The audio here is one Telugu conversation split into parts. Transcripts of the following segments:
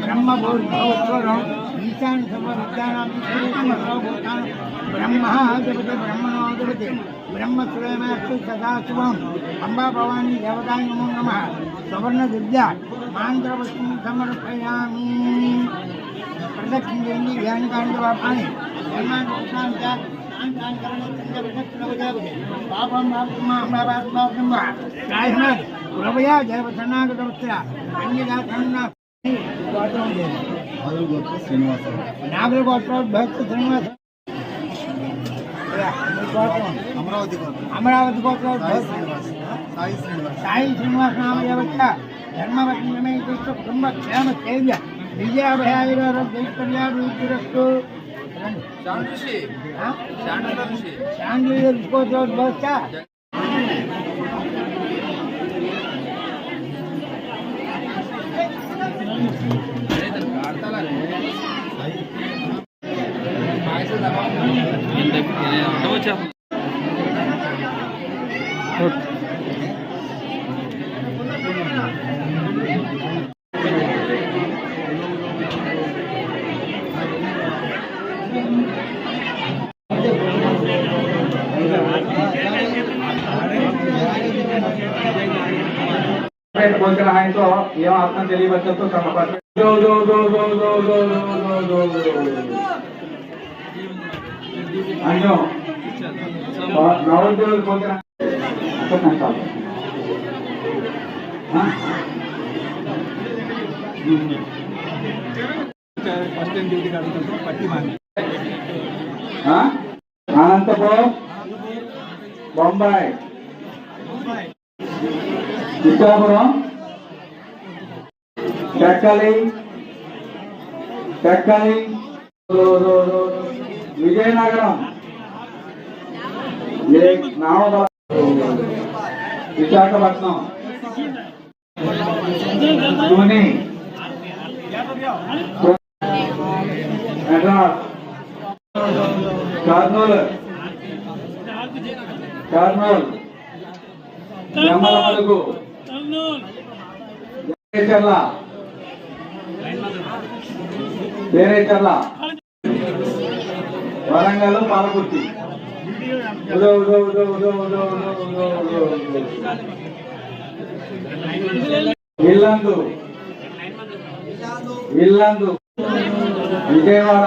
ब्रह्मबोधवत्वरौ ईशान सर्वविद्यानां भूतान् ब्रह्मः जपते ब्रह्मणो जपते ब्रह्मस्वयमस्तु सदाशिवम् अम्बा भवानी देवताय नमो नमः सवर्णदिव्या मान्द्रवस्तुं समर्पयामि प्रदक्षिणेन्दि ध्यानकाण्डवापाणि धर्मान् च पापं पाप्मा अम्बाभात्मा ब्रह्म गायनाथ ఉరవయా దేవ సన్నాగతమస్య అన్యదాసన్నా గోత్రం నాగరగోత్ర శ్రీనివాస నాగరగోత్ర భక్త శ్రీనివాస. అమరావతి అమరావతి గోత్ర సాయి శ్రీనివాస. సాయి శ్రీనివాస. నామదేవత ధర్మవత్నమే కుటుంబ క్షేమ సేవ్య. విజయాభయాగారు జైశ్వర్యాలు తిరస్సు కోరికల ఆయనతో ఏం అర్థం తెలియవచ్చంతో తమ అన్యం నవోద్యోగులు పోతే ఫస్ట్ డ్యూటీ అడుగుతాం అనంతపురం బొంబాయి. విశాఖపురం టెక్కలి టెక్కలి విజయనగరం. విశాఖపట్నం ధోని మెడ్రాస్ కర్నూలు. కర్నూలు. జమ్మలమడుగు వేరేచర్ల. వేరేచర్ల. వరంగల్ పాలకుర్తి. ఇల్లందు ఇల్లందు విజయవాడ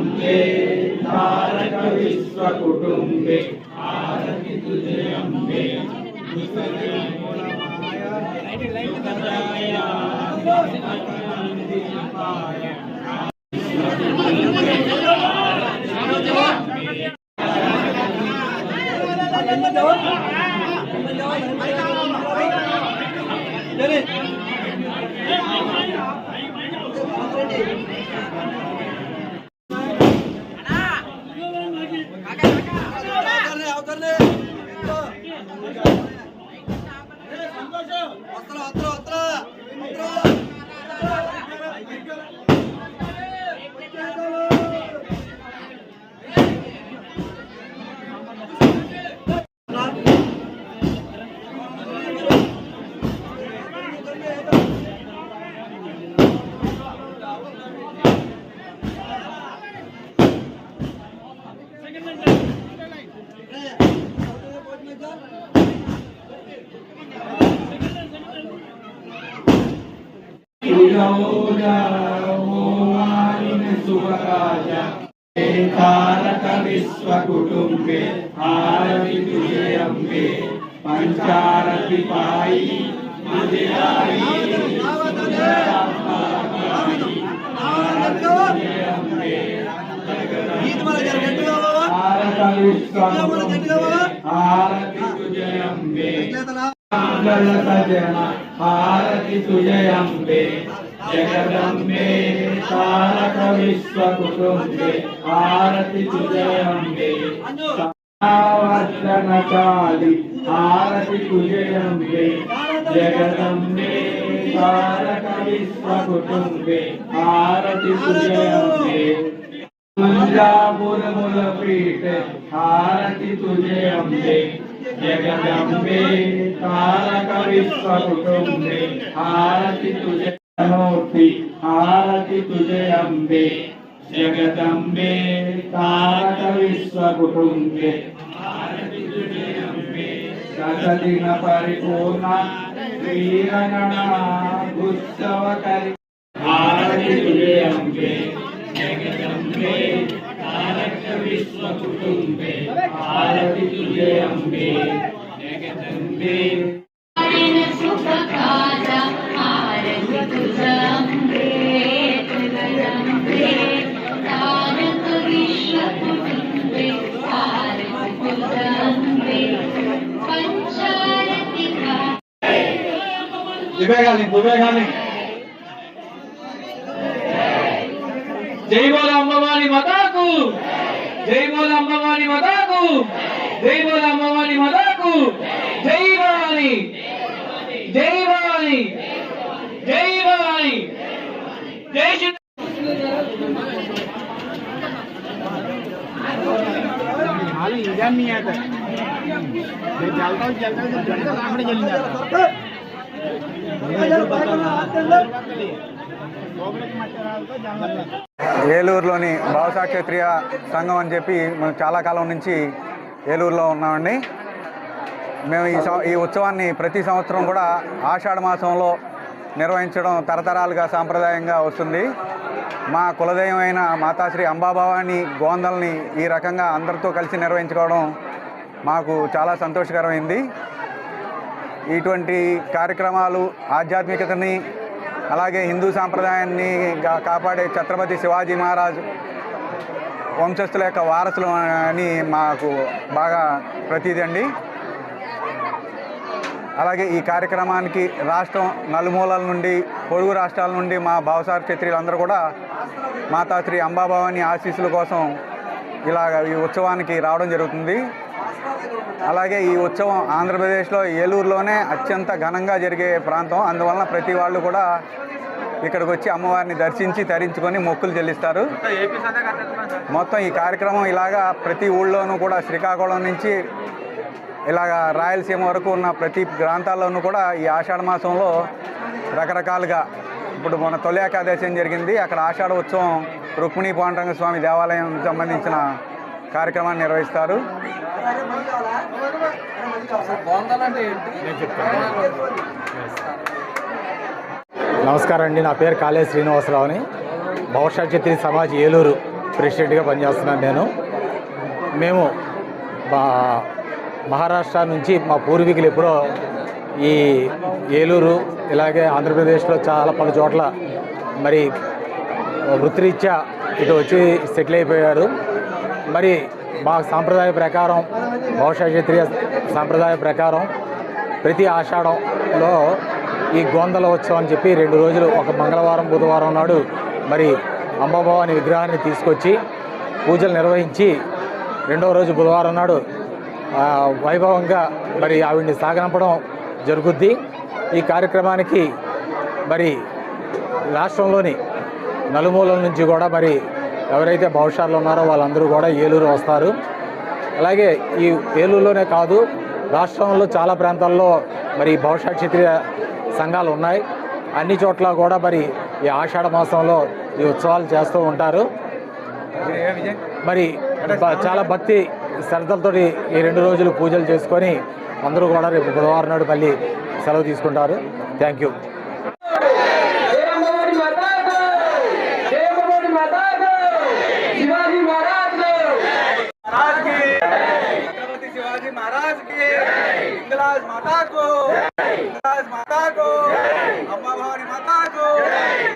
अम्बे तारक विश्वकुटुम्बे आरति तुझे अम्बे तारक विश्वकुटुम्बे आरति तुझे Atla atla atla. तुझे आई तारक विश्वकुटुम्बे आरति तुझे अम्बे मंगल सजन आरति तुझे अम्बे మంగళ సజన హారతి సుజయంబే జగదంబే తారక విశ్వ కుటుంబే హారతి సుజయంబే వర్ధన కాళి హారతి సుజయంబే జగదంబే తారక విశ్వ కుటుంబే హారతి సుజయంబే ముంజాపురముల పీఠ హారతి సుజయంబే जगदम्बे तारक विश्व कुटुम्बे आरति तुझे मूर्ति आरति तुझे अम्बे जगदम्बे तारक विश्व कुटुम्बे आरति तुझे अम्बे दशदिन परिपूर्ण वीरगणा उत्सव करि आरति तुझे अम्बे जगदम्बे कृष्ण कुटुंबे आरती तुझे अंबे जगदंबे सुख काजा आरती तुझे अंबे जगदंबे तारक विश्व कुटुंबे आरती तुझे अंबे पंचारती का दुबे गाली दुबे गाली जय बोला अम्बावाली माता को జై బోల అమ్మవారి మతాకు జై బోల అమ్మవారి మతాకు జై భవాని జై భవాని జై భవాని జై శ్రీ हाल इंजाम नहीं आता मैं चलता हूँ चलता हूँ चलता सामने चली जाता ఏలూరులోని భావసా క్షత్రియ సంఘం అని చెప్పి మేము చాలా కాలం నుంచి ఏలూరులో ఉన్నామండి. మేము ఈ ఈ ఉత్సవాన్ని ప్రతి సంవత్సరం కూడా ఆషాఢ మాసంలో నిర్వహించడం తరతరాలుగా సాంప్రదాయంగా వస్తుంది. మా కులదైవమైన మాతాశ్రీ అంబాభవాని గోందల్ని ఈ రకంగా అందరితో కలిసి నిర్వహించుకోవడం మాకు చాలా సంతోషకరమైంది. ఇటువంటి కార్యక్రమాలు ఆధ్యాత్మికతని అలాగే హిందూ సాంప్రదాయాన్ని కాపాడే ఛత్రపతి శివాజీ మహారాజ్ వంశస్థుల యొక్క వారసులు అని మాకు బాగా ప్రతీదండి అండి. అలాగే ఈ కార్యక్రమానికి రాష్ట్రం నలుమూలల నుండి పొరుగు రాష్ట్రాల నుండి మా భావసార క్షత్రియులందరూ కూడా మాతాశ్రీ అంబాభవాని ఆశీస్సుల కోసం ఇలాగ ఈ ఉత్సవానికి రావడం జరుగుతుంది. అలాగే ఈ ఉత్సవం ఆంధ్రప్రదేశ్లో ఏలూరులోనే అత్యంత ఘనంగా జరిగే ప్రాంతం. అందువలన ప్రతి వాళ్ళు కూడా ఇక్కడికి వచ్చి అమ్మవారిని దర్శించి తరించుకొని మొక్కులు చెల్లిస్తారు. మొత్తం ఈ కార్యక్రమం ఇలాగా ప్రతి ఊళ్ళోనూ కూడా శ్రీకాకుళం నుంచి ఇలాగ రాయలసీమ వరకు ఉన్న ప్రతి ప్రాంతాల్లోనూ కూడా ఈ ఆషాఢ మాసంలో రకరకాలుగా ఇప్పుడు మన తొలి ఏకాదశి జరిగింది. అక్కడ ఆషాఢ ఉత్సవం రుక్మిణి పాండరంగ స్వామి దేవాలయం సంబంధించిన కార్యక్రమాన్ని నిర్వహిస్తారు. నమస్కారం అండి. నా పేరు కాళే శ్రీనివాసరావుని. భవిష్యత్ క్షత్రియ సమాజ్ ఏలూరు ప్రెసిడెంట్గా పనిచేస్తున్నాను నేను. మేము మా మహారాష్ట్ర నుంచి మా పూర్వీకులు ఎప్పుడో ఈ ఏలూరు ఇలాగే ఆంధ్రప్రదేశ్లో చాలా పలు చోట్ల మరి వృత్తిరీత్యా ఇటు వచ్చి సెటిల్ అయిపోయారు. మరి మా సాంప్రదాయ ప్రకారం బహుశా క్షత్రియ సాంప్రదాయ ప్రకారం ప్రతి ఆషాఢంలో ఈ గోందల ఉత్సవం అని చెప్పి రెండు రోజులు ఒక మంగళవారం బుధవారం నాడు మరి అంబాభవాని విగ్రహాన్ని తీసుకొచ్చి పూజలు నిర్వహించి రెండవ రోజు బుధవారం నాడు వైభవంగా మరి ఆవిడ్ని సాగనంపడం జరుగుద్ది. ఈ కార్యక్రమానికి మరి రాష్ట్రంలోని నలుమూలల నుంచి కూడా మరి ఎవరైతే భవిష్యత్తులో ఉన్నారో వాళ్ళందరూ కూడా ఏలూరు వస్తారు. అలాగే ఈ ఏలూరులోనే కాదు రాష్ట్రంలో చాలా ప్రాంతాల్లో మరి భవిష్యత్ క్షత్రియ సంఘాలు ఉన్నాయి. అన్ని చోట్ల కూడా మరి ఈ ఆషాఢ మాసంలో ఈ ఉత్సవాలు చేస్తూ ఉంటారు. మరి చాలా భక్తి శ్రద్ధలతోటి ఈ రెండు రోజులు పూజలు చేసుకొని అందరూ కూడా రేపు బుధవారం నాడు మళ్ళీ సెలవు తీసుకుంటారు. Thank you.